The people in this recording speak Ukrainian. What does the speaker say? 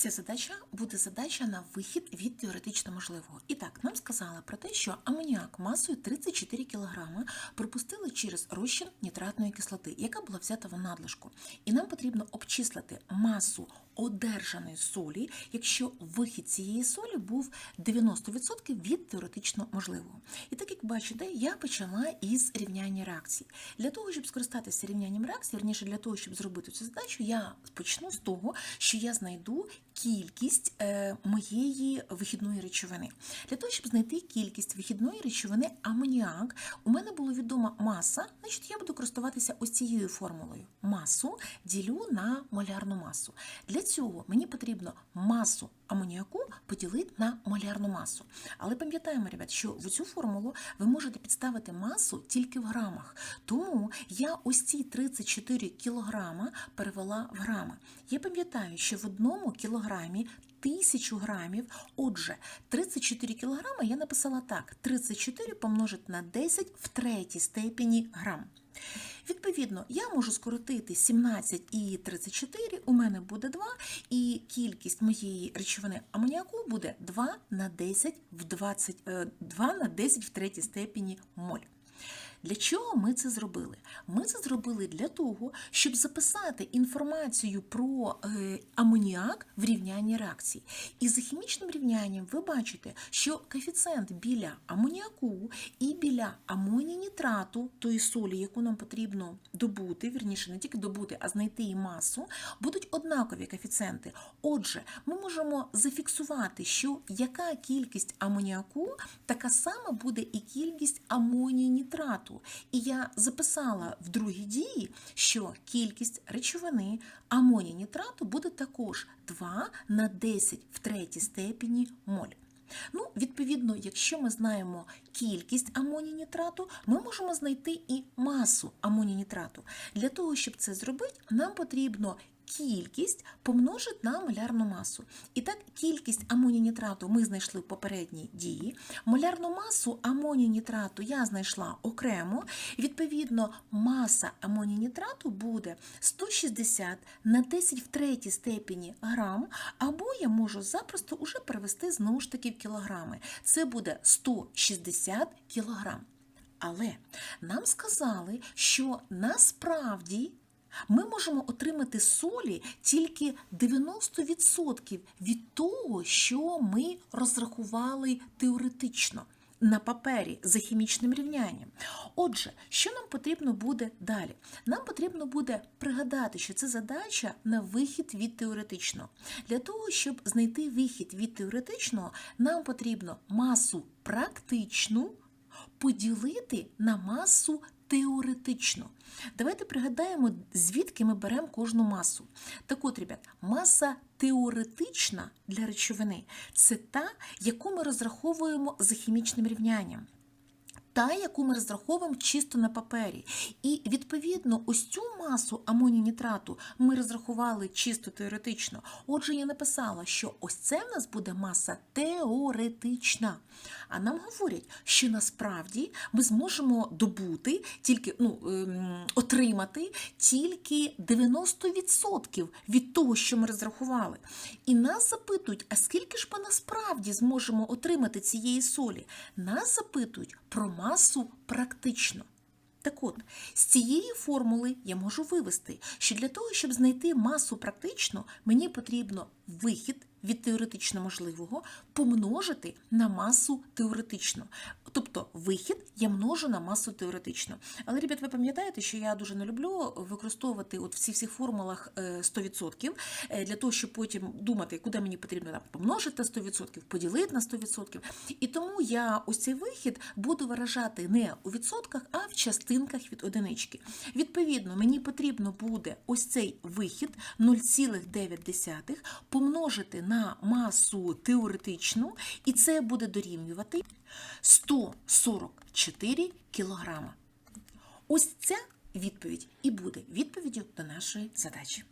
Ця задача буде задача на вихід від теоретично можливого. І так, нам сказали про те, що амоніак масою 34 кг пропустили через розчин нітратної кислоти, яка була взята в надлишку. І нам потрібно обчислити масу одержаної солі, якщо вихід цієї солі був 90% від теоретично можливого. І так як бачите, я почала із рівняння реакцій. Для того, щоб скористатися рівнянням реакцій, верніше для того, щоб зробити цю задачу, я почну з того, що я знайду кількість е, моєї вихідної речовини. Для того, щоб знайти кількість вихідної речовини амоніак, у мене була відома маса, значить я буду користуватися ось цією формулою. Масу ділю на молярну масу. Для цього мені потрібно масу амоніаку поділити на молярну масу. Але пам'ятаємо, ребят, що в цю формулу ви можете підставити масу тільки в грамах. Тому я ось ці 34 кілограма перевела в грами. Я пам'ятаю, що в одному кілограмі тисячу грамів. Отже, 34 кілограми я написала так: 34 помножити на 10 в третій степені грам. Відповідно, я можу скоротити 17 і 34, у мене буде 2, і кількість моєї речовини амоніаку буде 2 на 10 в 20, е, 2 на 10 в третій степені моль. Для чого ми це зробили? Ми це зробили для того, щоб записати інформацію про е, амоніак в рівнянні реакції. І за хімічним рівнянням ви бачите, що коефіцієнт біля амоніаку і біля амонінітрату, тої солі, яку нам потрібно добути, вірніше не тільки добути, а знайти і масу, будуть однакові коефіцієнти. Отже, ми можемо зафіксувати, що яка кількість амоніаку, така сама буде і кількість амонінітрату. І я записала в другій дії, що кількість речовини амонінітрату буде також 2 на 10 в третій степені моль. Ну, відповідно, якщо ми знаємо кількість амонінітрату, ми можемо знайти і масу амонінітрату. Для того, щоб це зробити, нам потрібно кількість помножити на молярну масу. І так, кількість амонінітрату ми знайшли в попередній дії. Молярну масу амонінітрату я знайшла окремо. Відповідно, маса амонінітрату буде 160 на 10 в третій степені грам, або я можу запросто уже перевести знову ж таки в кілограми. Це буде 160 кілограм. Але нам сказали, що насправді ми можемо отримати солі тільки 90% від того, що ми розрахували теоретично. На папері за хімічним рівнянням. Отже, що нам потрібно буде далі? Нам потрібно буде пригадати, що це задача на вихід від теоретичного. Для того, щоб знайти вихід від теоретичного, нам потрібно масу практичну поділити на масу теоретичну. Давайте пригадаємо, звідки ми беремо кожну масу. Так от, ребят, маса теоретична для речовини це та, яку ми розраховуємо за хімічним рівнянням. Та, яку ми розраховуємо чисто на папері. І, відповідно, ось цю масу амонінітрату ми розрахували чисто теоретично. Отже, я написала, що ось це в нас буде маса теоретична. А нам говорять, що насправді ми зможемо добути, тільки ну, ем, отримати тільки 90% від того, що ми розрахували. І нас запитують, а скільки ж ми насправді зможемо отримати цієї солі? Нас запитують про масу практично. Так от, з цієї формули я можу вивести, що для того, щоб знайти масу практично, мені потрібно вихід від теоретично можливого помножити на масу теоретично. Тобто вихід я множу на масу теоретично. Але, ребят, ви пам'ятаєте, що я дуже не люблю використовувати от в цих всіх формулах е, 100%, е, для того, щоб потім думати, куди мені потрібно там, помножити на 100%, поділити на 100%. І тому я ось цей вихід буду виражати не у відсотках, а в частинках від одинички. Відповідно, мені потрібно буде ось цей вихід 0,9 помножити на масу теоретичну, і це буде дорівнювати 144 кілограма. Ось ця відповідь і буде відповіддю до нашої задачі.